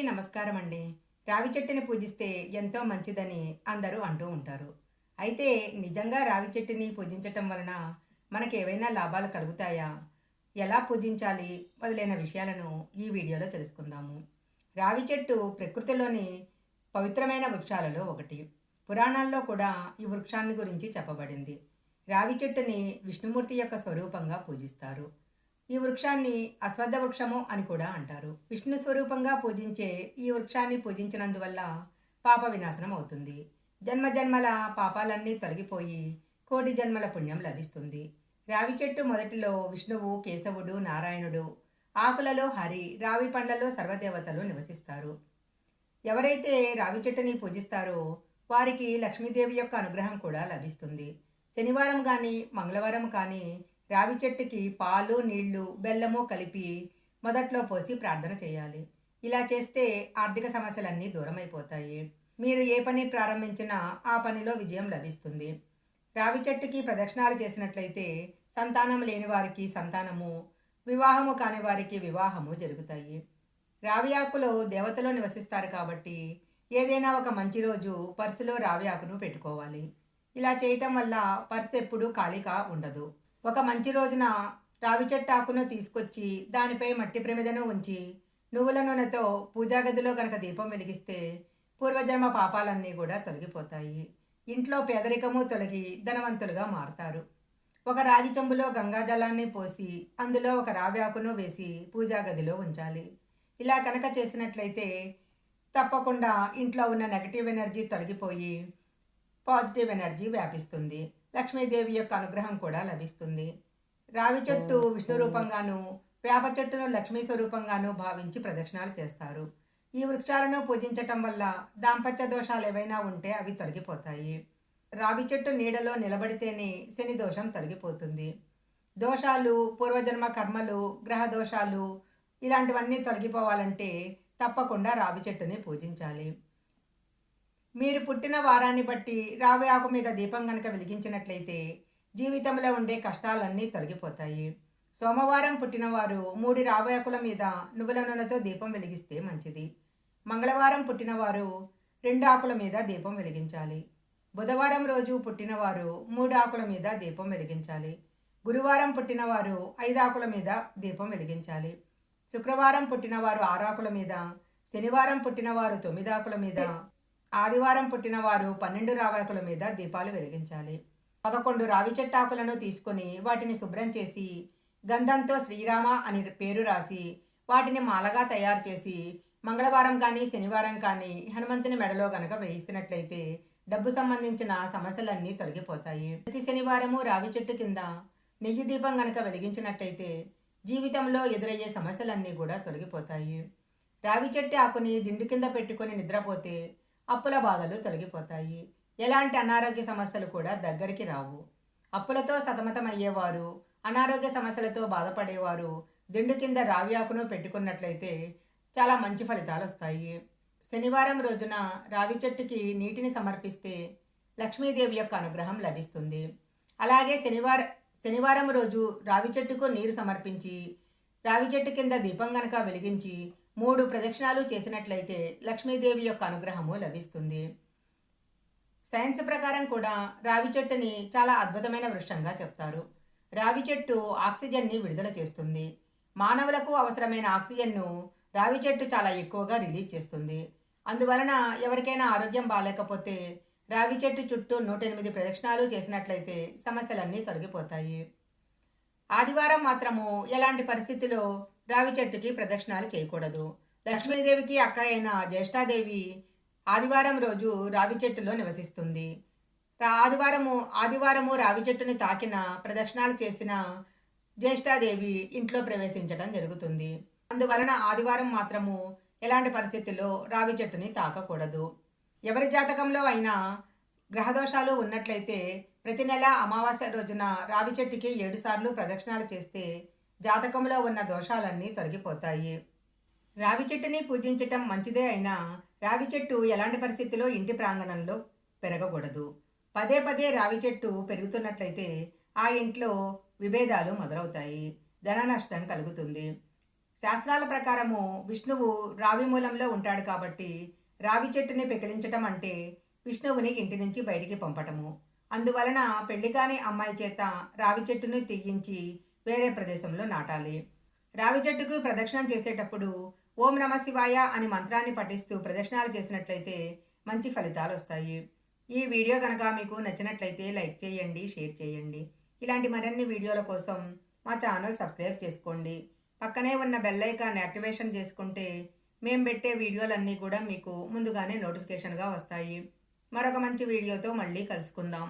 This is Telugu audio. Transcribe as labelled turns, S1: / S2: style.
S1: అందరికీ నమస్కారం అండి రావి చెట్టుని పూజిస్తే ఎంతో మంచిదని అందరూ అంటూ ఉంటారు. అయితే నిజంగా రావి చెట్టుని పూజించటం వలన మనకు ఏవైనా లాభాలు కలుగుతాయా? ఎలా పూజించాలి? మొదలైన విషయాలను ఈ వీడియోలో తెలుసుకుందాము. రావి చెట్టు ప్రకృతిలోని పవిత్రమైన వృక్షాలలో ఒకటి. పురాణాల్లో కూడా ఈ వృక్షాన్ని గురించి చెప్పబడింది. రావి చెట్టుని విష్ణుమూర్తి యొక్క స్వరూపంగా పూజిస్తారు. ఈ వృక్షాన్ని అశ్వద్ధ వృక్షము అని కూడా అంటారు. విష్ణు స్వరూపంగా పూజించే ఈ వృక్షాన్ని పూజించినందువల్ల పాప వినాశనం అవుతుంది. జన్మ జన్మల పాపాలన్నీ తొలగిపోయి కోటి జన్మల పుణ్యం లభిస్తుంది. రావి చెట్టు మొదటిలో విష్ణువు కేశవుడు నారాయణుడు ఆకులలో హరి రావి పండ్లలో సర్వదేవతలు నివసిస్తారు. ఎవరైతే రావి చెట్టుని పూజిస్తారో వారికి లక్ష్మీదేవి యొక్క అనుగ్రహం కూడా లభిస్తుంది. శనివారం కానీ మంగళవారం కానీ రావి చెట్టుకి పాలు నీళ్ళు బెల్లము కలిపి మొదట్లో పోసి ప్రార్థన చేయాలి. ఇలా చేస్తే ఆర్థిక సమస్యలన్నీ దూరమైపోతాయి. మీరు ఏ పని ప్రారంభించినా ఆ పనిలో విజయం లభిస్తుంది. రావి చెట్టుకి ప్రదక్షిణాలు చేసినట్లయితే సంతానం లేని వారికి సంతానము వివాహము కాని వారికి వివాహము జరుగుతాయి. రావి ఆకులో దేవతలు నివసిస్తారు కాబట్టి ఏదైనా ఒక మంచి రోజు పర్సులో రావి ఆకును పెట్టుకోవాలి. ఇలా చేయటం వల్ల పర్సు ఎప్పుడూ ఖాళీగా ఉండదు. ఒక మంచి రోజున రావి చెట్టు ఆకును తీసుకొచ్చి దానిపై మట్టి ప్రమిదను ఉంచి నువ్వుల నూనెతో పూజా గదిలో కనుక దీపం వెలిగిస్తే పూర్వజన్మ పాపాలన్నీ కూడా తొలగిపోతాయి. ఇంట్లో పేదరికము తొలగి ధనవంతులుగా మారతారు. ఒక రాగి చెంబులో గంగాజలాన్ని పోసి అందులో ఒక రావి ఆకును వేసి పూజా గదిలో ఉంచాలి. ఇలా కనుక చేసినట్లయితే తప్పకుండా ఇంట్లో ఉన్న నెగటివ్ ఎనర్జీ తొలగిపోయి పాజిటివ్ ఎనర్జీ వ్యాపిస్తుంది. లక్ష్మీదేవి యొక్క అనుగ్రహం కూడా లభిస్తుంది. రావి చెట్టు విష్ణు రూపంగాను వేప చెట్టును లక్ష్మీ స్వరూపంగాను భావించి ప్రదక్షిణాలు చేస్తారు. ఈ వృక్షాలను పూజించటం వల్ల దాంపత్య దోషాలు ఏవైనా ఉంటే అవి తొలగిపోతాయి. రావి చెట్టు నీడలో నిలబడితేనే శని దోషం తొలగిపోతుంది. దోషాలు పూర్వజన్మ కర్మలు గ్రహ దోషాలు ఇలాంటివన్నీ తొలగిపోవాలంటే తప్పకుండా రావి చెట్టుని పూజించాలి. మీరు పుట్టిన వారాన్ని బట్టి రావి ఆకు మీద దీపం కనుక వెలిగించినట్లయితే జీవితంలో ఉండే కష్టాలన్నీ తొలగిపోతాయి. సోమవారం పుట్టినవారు మూడు రావి ఆకుల మీద నువ్వుల నూనెతో దీపం వెలిగిస్తే మంచిది. మంగళవారం పుట్టినవారు రెండు ఆకుల మీద దీపం వెలిగించాలి. బుధవారం రోజు పుట్టినవారు మూడు ఆకుల మీద దీపం వెలిగించాలి. గురువారం పుట్టినవారు ఐదు ఆకుల మీద దీపం వెలిగించాలి. శుక్రవారం పుట్టినవారు ఆరాకుల మీద శనివారం పుట్టినవారు తొమ్మిది ఆకుల మీద ఆదివారం పుట్టిన వారు పన్నెండు రావాకుల మీద దీపాలు వెలిగించాలి. పదకొండు రావి చెట్టాకులను తీసుకొని వాటిని శుభ్రం చేసి గంధంతో శ్రీరామ అని పేరు రాసి వాటిని మాలగా తయారు చేసి మంగళవారం కానీ శనివారం కానీ హనుమంతుని మెడలో గనక వేసినట్లయితే డబ్బు సంబంధించిన సమస్యలన్నీ తొలగిపోతాయి. ప్రతి శనివారము రావి చెట్టు కింద నెయ్యి దీపం గనక వెలిగించినట్లయితే జీవితంలో ఎదురయ్యే సమస్యలన్నీ కూడా తొలగిపోతాయి. రావి చెట్టు ఆకుని దిండు కింద పెట్టుకొని నిద్రపోతే అప్పుల బాధలు తొలగిపోతాయి. ఎలాంటి అనారోగ్య సమస్యలు కూడా దగ్గరికి రావు. అప్పులతో సతమతమయ్యేవారు అనారోగ్య సమస్యలతో బాధపడేవారు దిండు కింద రావ్యాకును పెట్టుకున్నట్లయితే చాలా మంచి ఫలితాలు వస్తాయి శనివారం రోజున రావి చెట్టుకి నీటిని సమర్పిస్తే లక్ష్మీదేవి యొక్క అనుగ్రహం లభిస్తుంది. అలాగే శనివారం శనివారం రోజు రావి చెట్టుకు నీరు సమర్పించి రావి చెట్టు కింద దీపం గనక వెలిగించి మూడు ప్రదక్షిణాలు చేసినట్లయితే లక్ష్మీదేవి యొక్క అనుగ్రహము లభిస్తుంది. సైన్స్ ప్రకారం కూడా రావి చెట్టుని చాలా అద్భుతమైన వృక్షంగా చెప్తారు. రావి చెట్టు ఆక్సిజన్ని విడుదల చేస్తుంది. మానవులకు అవసరమైన ఆక్సిజన్ను రావి చెట్టు చాలా ఎక్కువగా రిలీజ్ చేస్తుంది. అందువలన ఎవరికైనా ఆరోగ్యం బాగాలేకపోతే రావి చెట్టు చుట్టూ నూట ఎనిమిది ప్రదక్షిణాలు చేసినట్లయితే సమస్యలన్నీ తొలగిపోతాయి. ఆదివారం మాత్రము ఎలాంటి పరిస్థితిలో రావి చెట్టుకి ప్రదక్షిణాలు చేయకూడదు. లక్ష్మీదేవికి అక్క అయిన జ్యేష్ఠాదేవి ఆదివారం రోజు రావి చెట్టులో నివసిస్తుంది. ఆదివారము ఆదివారము రావి చెట్టుని తాకిన ప్రదక్షిణాలు చేసిన జ్యేష్ఠాదేవి ఇంట్లో ప్రవేశించడం జరుగుతుంది. అందువలన ఆదివారం మాత్రము ఎలాంటి పరిస్థితుల్లో రావి చెట్టుని తాకకూడదు. ఎవరి జాతకంలో అయినా గ్రహదోషాలు ఉన్నట్లయితే ప్రతి నెల అమావాస్య రోజున రావి చెట్టుకి ఏడుసార్లు ప్రదక్షిణాలు చేస్తే జాతకంలో ఉన్న దోషాలన్నీ తొలగిపోతాయి. రావి చెట్టుని పూజించటం మంచిదే అయినా రావి చెట్టు ఎలాంటి పరిస్థితిలో ఇంటి ప్రాంగణంలో పెరగకూడదు. పదే పదే రావి చెట్టు పెరుగుతున్నట్లయితే ఆ ఇంట్లో విభేదాలు మొదలవుతాయి. ధన నష్టం కలుగుతుంది. శాస్త్రాల ప్రకారము విష్ణువు రావి మూలంలో ఉంటాడు కాబట్టి రావి చెట్టుని పెకిలించటం అంటే విష్ణువుని ఇంటి నుంచి బయటికి పంపటము. అందువలన పెళ్ళి కాని అమ్మాయి చేత రావి చెట్టును తీయించి వేరే ప్రదేశంలో నాటాలి. రావి చెట్టుకు ప్రదక్షిణం చేసేటప్పుడు ఓం నమ శివాయ అని మంత్రాన్ని పఠిస్తూ ప్రదక్షిణాలు చేసినట్లయితే మంచి ఫలితాలు వస్తాయి. ఈ వీడియో కనుక మీకు నచ్చినట్లయితే లైక్ చేయండి షేర్ చేయండి. ఇలాంటి మరిన్ని వీడియోల కోసం మా ఛానల్ సబ్స్క్రైబ్ చేసుకోండి. పక్కనే ఉన్న బెల్ ఐకాన్ యాక్టివేషన్ చేసుకుంటే మేము పెట్టే వీడియోలన్నీ కూడా మీకు ముందుగానే నోటిఫికేషన్గా వస్తాయి. మరొక మంచి వీడియోతో మళ్ళీ కలుసుకుందాం.